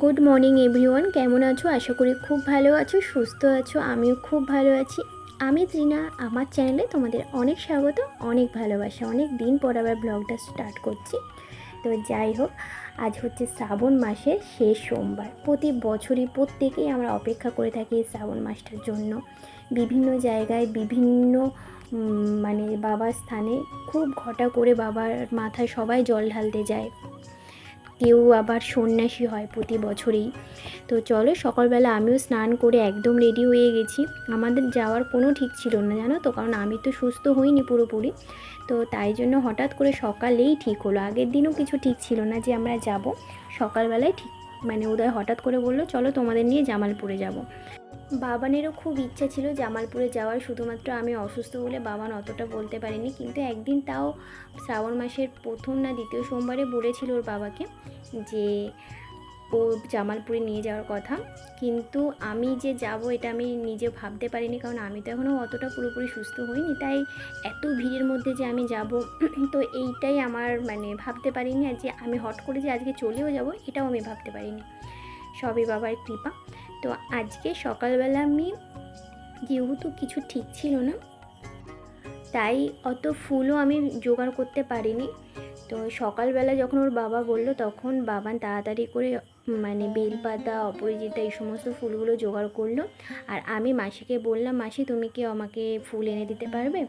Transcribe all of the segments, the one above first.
Good morning everyone কেমন আছো? আশা করি খুব ভালো আছো, সুস্থ আছো, আমিও খুব ভালো আছি। আমি ত্রিনা, আমার চ্যানেলে তোমাদের অনেক স্বাগত, অনেক ভালোবাসা। অনেক দিন পর আবার ব্লগটা স্টার্ট করছি। তো যাই হোক, আজ হচ্ছে শ্রাবণ মাসের শেষ সোমবার। প্রতি বছরই প্রত্যেকেই আমরা অপেক্ষা করে থাকি শ্রাবণ মাসটার জন্য। বিভিন্ন জায়গায় বিভিন্ন মানে বাবার স্থানে খুব ঘটা করে বাবার মাথায় সবাই জল ঢালতে যায়। কেউ আবার সন্ন্যাসী হয় প্রতি বছরেই। তো চলো সকালবেলা আমিও স্নান করে একদম রেডি হয়ে গেছি। আমাদের যাওয়ার কোনো ঠিক ছিল না, জানো তো? কারণ আমি তো সুস্থ হইনি পুরোপুরি। তো তাই জন্য হঠাৎ করে সকালেই ঠিক হলো। আগের দিনও কিছু ঠিক ছিল না যে আমরা যাব। সকালবেলায় ঠিক মানে উদয় হঠাৎ করে বলল, চলো তোমাদের নিয়ে জামালপুরে যাব। বাবানেরও খুব ইচ্ছা ছিল জামালপুরে যাওয়ার। শুধুমাত্র আমি অসুস্থ বলে বাবান অতটা বলতে পারিনি। কিন্তু একদিন তাও শ্রাবণ মাসের প্রথম না দ্বিতীয় সোমবারে বলেছিল ওর বাবাকে যে ও জামালপুরে নিয়ে যাওয়ার কথা। কিন্তু আমি যে যাব এটা আমি নিজে ভাবতে পারিনি, কারণ আমি তো এখনও অতটা পুরোপুরি সুস্থ হইনি। তাই এত ভিড়ের মধ্যে যে আমি যাব, তো এইটাই আমার মানে ভাবতে পারিনি আর যে আমি হট করে যে আজকে চলেও যাব, এটাও আমি ভাবতে পারিনি। সবই বাবার কৃপা। তো আজকে সকালবেলা আমি, যেহেতু কিছু ঠিক ছিল না, তাই অত ফুলও আমি জোগাড় করতে পারিনি। তো সকালবেলা যখন ওর বাবা বলল, তখন বাবান তাড়াতাড়ি করে মানে বেলপাতা, অপরাজিতা এই সমস্ত ফুলগুলো জোগাড় করল। আর আমি মাসিকে বললাম, মাসি, তুমি কি আমাকে ফুল এনে দিতে পারবে?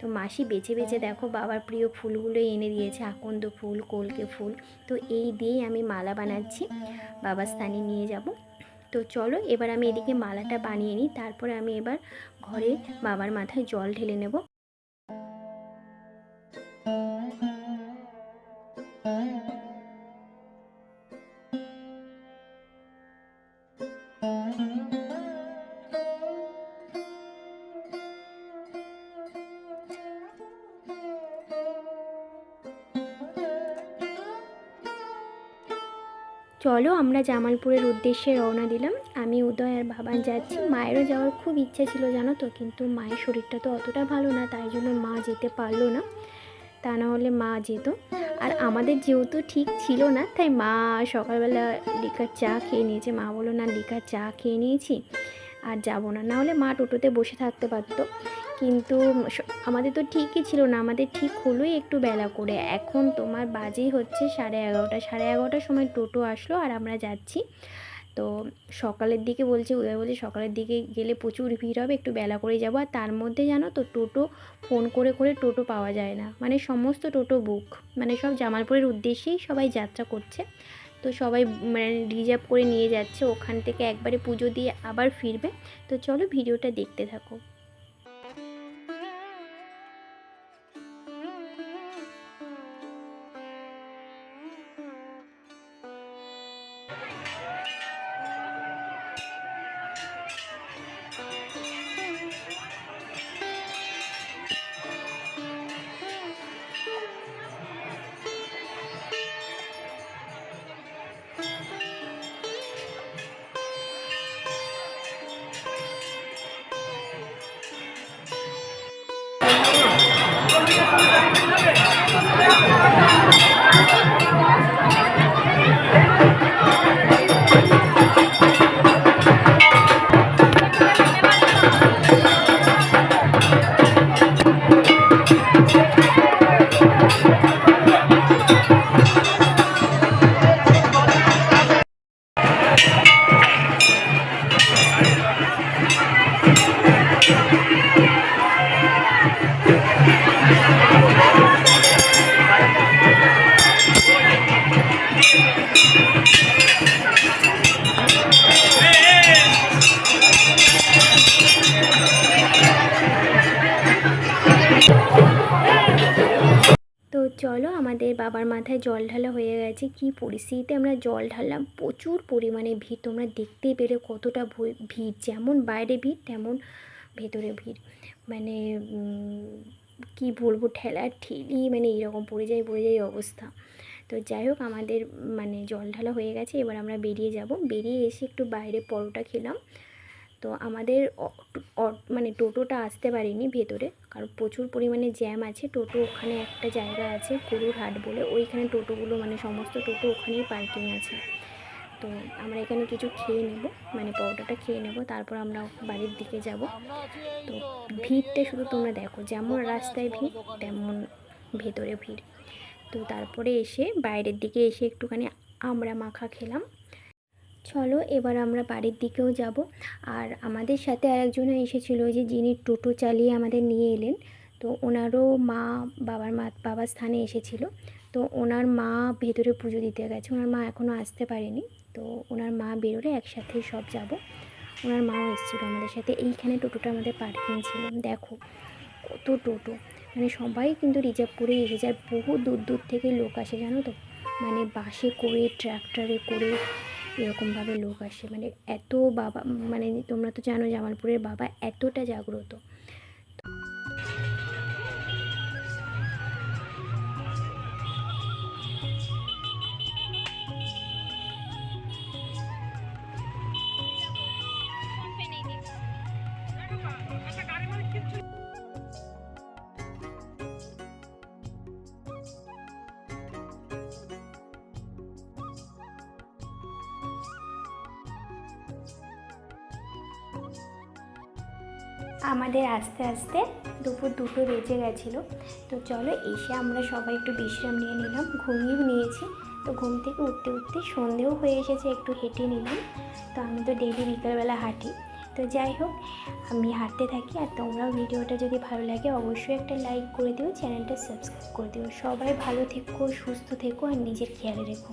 তো মাসি বেছে বেছে, দেখো, বাবার প্রিয় ফুলগুলো এনে দিয়েছে, আকন্দ ফুল, কলকে ফুল। তো এই দিয়েই আমি মালা বানাচ্ছি। বাবার স্থানে নিয়ে যাব। তো চলো, এবার আমি এদিকে মালাটা বানিয়ে নিই। তারপরে আমি এবার ঘরে বাবার মাথায় জল ঢেলে নেব। চলো আমরা জামালপুরের উদ্দেশ্যে রওনা দিলাম। আমি উদয় আর বাবান যাচ্ছি। মায়েরও যাওয়ার খুব ইচ্ছা ছিল জানো তো, কিন্তু মায়ের শরীরটা তো অতটা ভালো না, তাই জন্য মা যেতে পারল না। তা না হলে মা যেত। আর আমাদের যেহেতু ঠিক ছিল না, তাই মা সকালবেলা লিকার চা খেয়ে নিয়েছে। মা বলল, না, লিকার চা খেয়ে নিয়েছি, আর যাব না। না হলে মা টোটোতে বসে থাকতে পারতো। কিন্তু আমাদের তো ঠিকই ছিল না, আমাদের ঠিক হলোই একটু বেলা করে। এখন তোমার বাজেই হচ্ছে সাড়ে এগারোটা, সাড়ে এগারোটার সময় টোটো আসলো আর আমরা যাচ্ছি। তো সকালের দিকে বলছে উদয়, বলছে সকালের দিকে গেলে প্রচুর ভিড় হবে, একটু বেলা করে যাব। আর তার মধ্যে জানো তো টোটো ফোন করে করে টোটো পাওয়া যায় না। মানে সমস্ত টোটো বুক মানে সব জামালপুরের উদ্দেশ্যেই সবাই যাত্রা করছে। তো সবাই মানে রিজার্ভ করে নিয়ে যাচ্ছে, ওখান থেকে একবারে পুজো দিয়ে আবার ফিরবে। তো চলো ভিডিওটা দেখতে থাকো। চলো আমাদের বাবার মাথায় জল ঢালা হয়ে গেছে। কি পরিস্থিতিতে আমরা জল ঢাললাম? প্রচুর পরিমাণে ভিড়। তোমরা দেখতেই পেলে কতটা ভিড়। যেমন বাইরে ভিড়, তেমন ভেতরে ভিড়। মানে কি বলব? ঠেলা ঠেলি মানে এরকম পড়ে যায় পড়ে যায় অবস্থা। তো যাই হোক, আমাদের মানে জল ঢালা হয়ে গেছে, এবার আমরা বেরিয়ে যাব। বেরিয়ে এসে একটু বাইরে পরোটা খেলাম। তো আমাদের মানে টোটোটা আসতে পারেনি ভেতরে, কারণ প্রচুর পরিমাণে জ্যাম আছে। টোটো ওখানে একটা জায়গা আছে হাট বলে। ওইখানে টোটোগুলো মানে সমস্ত টোটো ওখানেই পার্কিং আছে। তো আমরা এখানে কিছু খেয়ে নেব মানে পরোটাটা খেয়ে নেব, তারপর আমরা বাড়ির দিকে যাব। তো ভিড়টা শুধু তোমরা দেখো, যেমন রাস্তায় ভিড়, তেমন ভেতরে ভিড়। তো তারপরে এসে বাইরের দিকে এসে একটুখানি আমরা মাখা খেলাম। চলো এবার আমরা বাড়ির দিকেও যাব। আর আমাদের সাথে আরেকজনও এসেছিল যে যিনি টোটো চালিয়ে আমাদের নিয়ে এলেন। তো ওনারও মা বাবার মা, বাবার স্থানে এসেছিল। তো ওনার মা ভেতরে পুজো দিতে গেছে। ওনার মা এখনও আসতে পারেনি। তো ওনার মা বেরোলে একসাথে সব যাব। ওনার মাও এসেছিল আমাদের সাথে। এইখানে টোটোটা আমাদের পার্কিং ছিল। দেখো কত টোটো। মানে সবাই কিন্তু রিজার্ভ করে এসেছে আর বহু দূর দূর থেকে লোক আসে, জানো তো? মানে বাসে করে ট্র্যাক্টরে করে এরকমভাবে লোক আসে। মানে এত বাবা মানে তোমরা তো জানো জামালপুরের বাবা এতটা জাগ্রত। আমাদের আস্তে আস্তে দুপুর দুটো বেজে গেছিল। তো চলো এসে আমরা সবাই একটু বিশ্রাম নিয়ে নিলাম। ঘুমিয়েও নিয়েছি। তো ঘুম থেকে উঠতে উঠতে সন্ধেও হয়ে এসেছে, একটু হেঁটে নিলাম। তো আমি তো ডেইলি বিকালবেলা হাঁটি। তো যাই হোক, আমি হাঁটতে থাকি আর তোমরাও ভিডিওটা যদি ভালো লাগে অবশ্যই একটা লাইক করে দিও, চ্যানেলটা সাবস্ক্রাইব করে দিও। সবাই ভালো থেকো, সুস্থ থেকো আর নিজের খেয়াল রেখো।